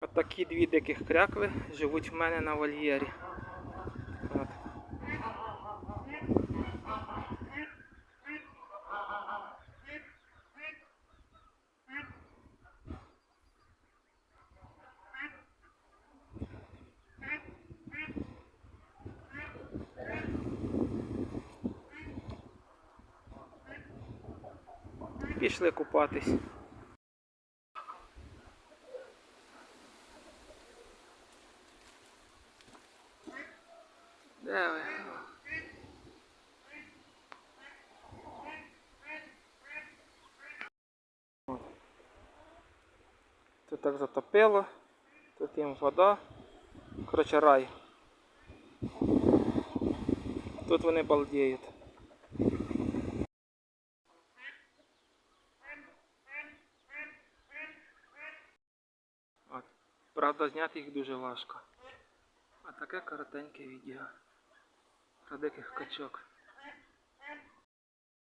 Отакі дві диких крякви живуть в мене на вольєрі. Пішли купатись. Де ви? Тут так затопило, тут їм вода. Коротше рай. Тут вони балдіють. Правда, зняти їх дуже важко. А таке коротеньке відео про диких качок.